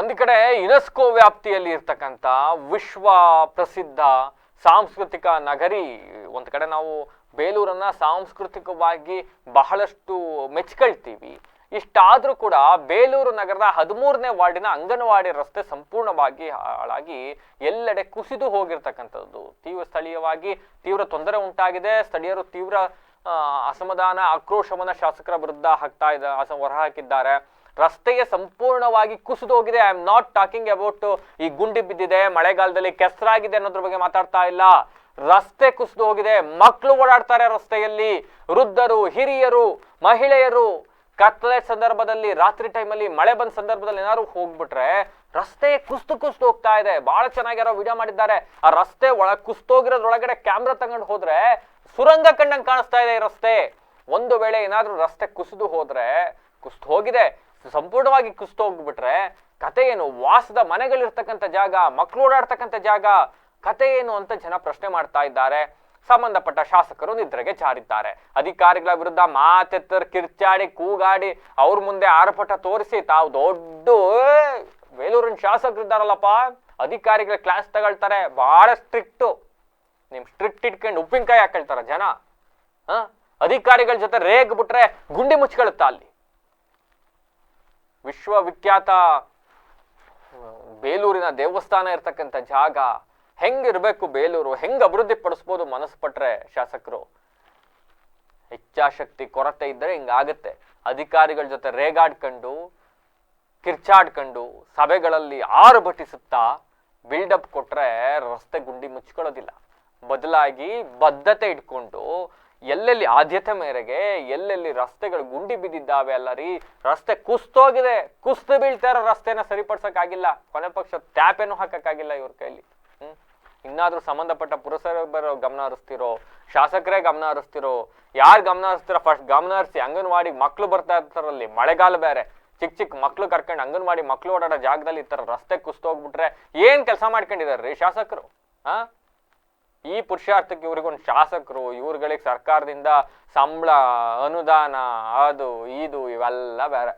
ಒಂದು ಕಡೆ ಯುನೆಸ್ಕೋ ವ್ಯಾಪ್ತಿಯಲ್ಲಿ ಇರ್ತಕ್ಕಂಥ ವಿಶ್ವ ಪ್ರಸಿದ್ಧ ಸಾಂಸ್ಕೃತಿಕ ನಗರಿ, ಒಂದು ಕಡೆ ನಾವು ಬೇಲೂರನ್ನ ಸಾಂಸ್ಕೃತಿಕವಾಗಿ ಬಹಳಷ್ಟು ಮೆಚ್ಕೊಳ್ತೀವಿ. ಇಷ್ಟಾದರೂ ಕೂಡ ಬೇಲೂರು ನಗರದ ಹದಿಮೂರನೇ ವಾರ್ಡಿನ ಅಂಗನವಾಡಿ ರಸ್ತೆ ಸಂಪೂರ್ಣವಾಗಿ ಹಾಳಾಗಿ ಎಲ್ಲೆಡೆ ಕುಸಿದು ಹೋಗಿರ್ತಕ್ಕಂಥದ್ದು. ತೀವ್ರ ಸ್ಥಳೀಯವಾಗಿ ತೀವ್ರ ತೊಂದರೆ ಉಂಟಾಗಿದೆ. ಸ್ಥಳೀಯರು ತೀವ್ರ ಅಸಮಾಧಾನ, ಆಕ್ರೋಶವನ್ನ ಶಾಸಕರ ವಿರುದ್ಧ ಹಾಕ್ತಾ ಇದ್ದ ಹೊರಹಾಕಿದ್ದಾರೆ ರಸ್ತೆಗೆ ಸಂಪೂರ್ಣವಾಗಿ ಕುಸಿದೋಗಿದೆ. I am not talking about ಈ ಗುಂಡಿ ಬಿದ್ದಿದೆ, ಮಳೆಗಾಲದಲ್ಲಿ ಕೆಸರಾಗಿದೆ ಅನ್ನೋದ್ರ ಬಗ್ಗೆ ಮಾತಾಡ್ತಾ ಇಲ್ಲ. ರಸ್ತೆ ಕುಸಿದು ಹೋಗಿದೆ ಮಕ್ಕಳು ಓಡಾಡ್ತಾರೆ ರಸ್ತೆಯಲ್ಲಿ. ವೃದ್ಧರು, ಹಿರಿಯರು, ಮಹಿಳೆಯರು, ಕತ್ತಲೆ ಸಂದರ್ಭದಲ್ಲಿ, ರಾತ್ರಿ ಟೈಮಲ್ಲಿ ಮಳೆ ಬಂದ ಸಂದರ್ಭದಲ್ಲಿ ಏನಾದ್ರು ಹೋಗ್ಬಿಟ್ರೆ ರಸ್ತೆ ಕುಸ್ತು ಕುಸ್ತು ಹೋಗ್ತಾ ಇದೆ. ಬಹಳ ಚೆನ್ನಾಗಿ ಯಾರೋ ವಿಡಿಯೋ ಮಾಡಿದ್ದಾರೆ. ಆ ರಸ್ತೆ ಒಳ ಕುಸ್ತೋಗಿರೋದ್ರೊಳಗಡೆ ಕ್ಯಾಮ್ರಾ ತಗೊಂಡು ಹೋದ್ರೆ ಸುರಂಗ ಕಂಡಂಗೆ ಕಾಣಿಸ್ತಾ ಇದೆ ಈ ರಸ್ತೆ. ಒಂದು ವೇಳೆ ಏನಾದ್ರೂ ರಸ್ತೆ ಕುಸಿದು ಹೋದ್ರೆ ಕುಸ್ತು ಹೋಗಿದೆ. ಸಂಪೂರ್ಣವಾಗಿ ಕುಸ್ತು ಹೋಗ್ಬಿಟ್ರೆ ಕತೆ ಏನು? ವಾಸದ ಮನೆಗಳಿರ್ತಕ್ಕಂಥ ಜಾಗ ಮಕ್ಕಳು ಓಡಾಡ್ತಕ್ಕಂಥ ಜಾಗ, ಕತೆ ಏನು ಅಂತ ಜನ ಪ್ರಶ್ನೆ ಮಾಡ್ತಾ ಇದ್ದಾರೆ. ಸಂಬಂಧಪಟ್ಟ ಶಾಸಕರು ನಿದ್ರೆಗೆ ಚಾರಿದ್ದಾರೆ ಅಧಿಕಾರಿಗಳ ವಿರುದ್ಧ ಮಾತೆತ್ತರ್, ಕಿರ್ಚಾಡಿ, ಕೂಗಾಡಿ, ಅವ್ರ ಮುಂದೆ ಆರಪಟ ತೋರಿಸಿ ತಾವು ದೊಡ್ಡ ಬೇಲೂರಿನ ಶಾಸಕರು ಇದ್ದಾರಲ್ಲಪ್ಪ. ಅಧಿಕಾರಿಗಳ ಕ್ಲಾಸ್ ತಗೊಳ್ತಾರೆ. ಬಹಳ ಸ್ಟ್ರಿಕ್ಟು ನಿಮ್ ಸ್ಟ್ರಿಕ್ಟ್ ಇಟ್ಕೊಂಡು ಉಪ್ಪಿನಕಾಯಿ ಹಾಕೊಳ್ತಾರ ಜನ. ಹ? ಅಧಿಕಾರಿಗಳ ಜೊತೆ ರೇಗ್ ಬಿಟ್ರೆ ಗುಂಡಿ ಮುಚ್ಕೊಳುತ್ತಾ ಅಲ್ಲಿ. ವಿಶ್ವವಿಖ್ಯಾತ, ಬೇಲೂರಿನ ದೇವಸ್ಥಾನ ಇರ್ತಕ್ಕಂಥ ಜಾಗ. ಹೆಂಗಿರ್ಬೇಕು ಬೇಲೂರು? ಹೆಂಗ್ ಅಭಿವೃದ್ಧಿ ಪಡಿಸ್ಬೋದು ಮನಸ್ಸು ಪಟ್ರೆ ಶಾಸಕರು? ಇಚ್ಛಾಶಕ್ತಿ ಕೊರತೆ ಇದ್ದರೆ ಹಿಂಗಾಗತ್ತೆ ಅಧಿಕಾರಿಗಳ ಜೊತೆ ರೇಗಾಡ್ಕೊಂಡು, ಕಿರ್ಚಾಡ್ಕೊಂಡು, ಸಭೆಗಳಲ್ಲಿ ಆರು ಭಟಿಸುತ್ತಾ, ಬಿಲ್ಡಪ್ ಕೊಟ್ರೆ ರಸ್ತೆ ಗುಂಡಿ ಮುಚ್ಕೊಳ್ಳೋದಿಲ್ಲ. ಬದಲಾಗಿ ಬದ್ಧತೆ ಇಟ್ಕೊಂಡು ಎಲ್ಲೆಲ್ಲಿ ಆದ್ಯತೆ ಮೇರೆಗೆ ಎಲ್ಲೆಲ್ಲಿ ರಸ್ತೆಗಳು ಗುಂಡಿ ಬಿದ್ದಿದ್ದಾವೆ ಅಲ್ಲ ರೀ ರಸ್ತೆ ಕುಸ್ತೋಗಿದೆ. ಕುಸ್ತು ಬೀಳ್ತಾ ಇರೋ ರಸ್ತೆನ ಸರಿಪಡ್ಸಕ್ಕಾಗಿಲ್ಲ. ಕೊನೆ ಪಕ್ಷ ಟ್ಯಾಪೇನು ಹಾಕಕ್ಕಾಗಿಲ್ಲ ಇವ್ರ ಕೈಲಿ. ಹ್ಮ್? ಇನ್ನಾದ್ರೂ ಸಂಬಂಧಪಟ್ಟ ಪುರಸಭೆಯವರು ಗಮನ ಹರಿಸ್ತಿರೋ, ಶಾಸಕರೇ ಗಮನ ಹರಿಸ್ತಿರೋ, ಯಾರು ಗಮನ ಹರಿಸ್ತಿರೋ? ಫಸ್ಟ್ ಗಮನ ಹರಿಸಿ ಅಂಗನವಾಡಿ ಮಕ್ಳು ಬರ್ತಾ ಇರ್ತಾರಲ್ಲಿ, ಮಳೆಗಾಲ ಬೇರೆ. ಚಿಕ್ಕ ಚಿಕ್ಕ ಮಕ್ಳು ಕರ್ಕೊಂಡು ಅಂಗನವಾಡಿ ಮಕ್ಳು ಓಡಾಡೋ ಜಾಗದಲ್ಲಿ ಥರ ರಸ್ತೆ ಕುಸ್ತೋಗ್ಬಿಟ್ರೆ ಏನು ಕೆಲಸ ಮಾಡ್ಕೊಂಡಿದಾರೆ ರೀ ಶಾಸಕರು? ಹಾ? ಈ ಪುರುಷಾರ್ಥಕ್ಕೆ ಇವ್ರಿಗೊಂದು ಶಾಸಕರು ಇವ್ರುಗಳಿಗೆ ಸರ್ಕಾರದಿಂದ ಸಂಬಳ ಅನುದಾನ ಅದು ಇದು ಇವೆಲ್ಲ ಬೇರೆ.